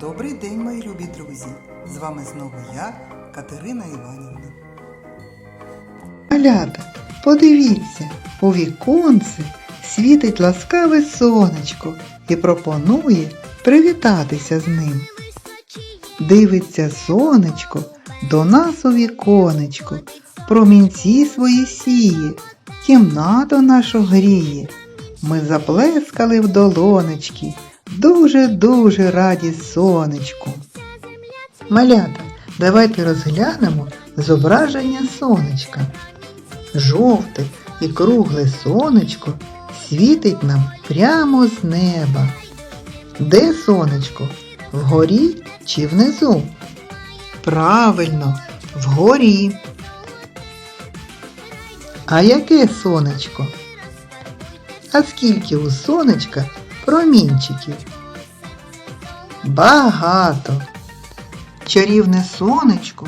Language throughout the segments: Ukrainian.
Добрий день, мої любі друзі! З вами знову я, Катерина Іванівна. Малята, подивіться, у віконце світить ласкаве сонечко і пропонує привітатися з ним. Дивиться сонечко до нас у віконечко, промінці свої сіє, кімнату нашу гріє. Ми заплескали в долонечки, дуже-дуже раді сонечку. Малята, давайте розглянемо зображення сонечка. Жовте і кругле сонечко світить нам прямо з неба. Де сонечко? Вгорі чи внизу? Правильно, вгорі. А яке сонечко? А скільки у сонечка промінчиків? Багато. Чарівне сонечко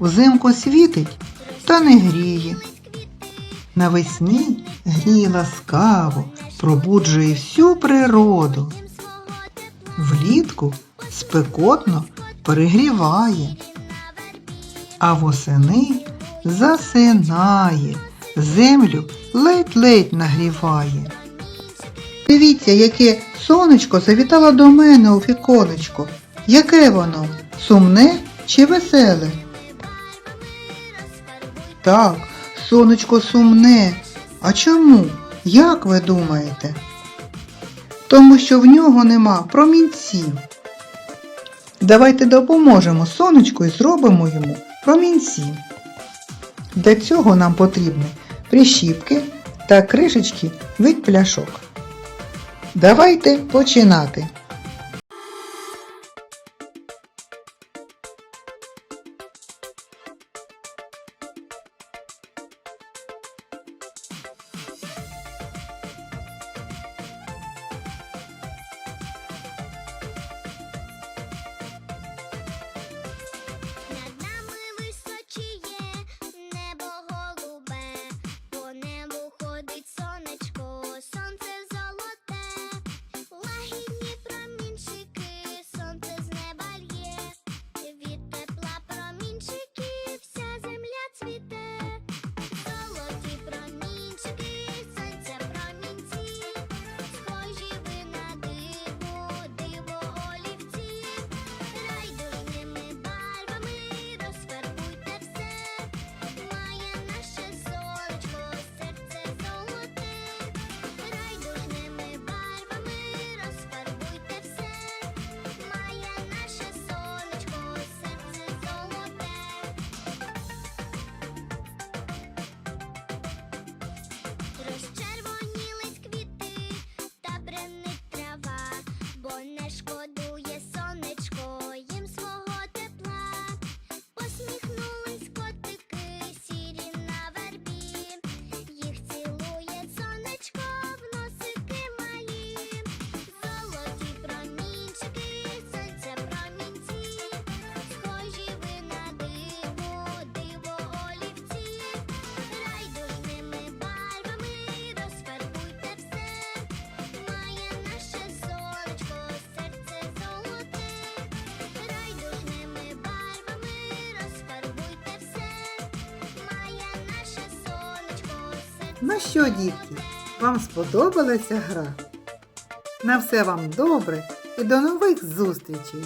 взимку світить та не гріє. Навесні гріє ласкаво, пробуджує всю природу. Влітку спекотно перегріває, а восени засинає, землю ледь-ледь нагріває. Дивіться, яке сонечко завітало до мене у віконечко. Яке воно? Сумне чи веселе? Так, сонечко сумне. А чому? Як ви думаєте? Тому що в нього нема промінців. Давайте допоможемо сонечку і зробимо йому промінці. Для цього нам потрібні прищіпки та кришечки від пляшок. Давайте починати. Ну що, дітки, вам сподобалася гра? На все вам добре і до нових зустрічей!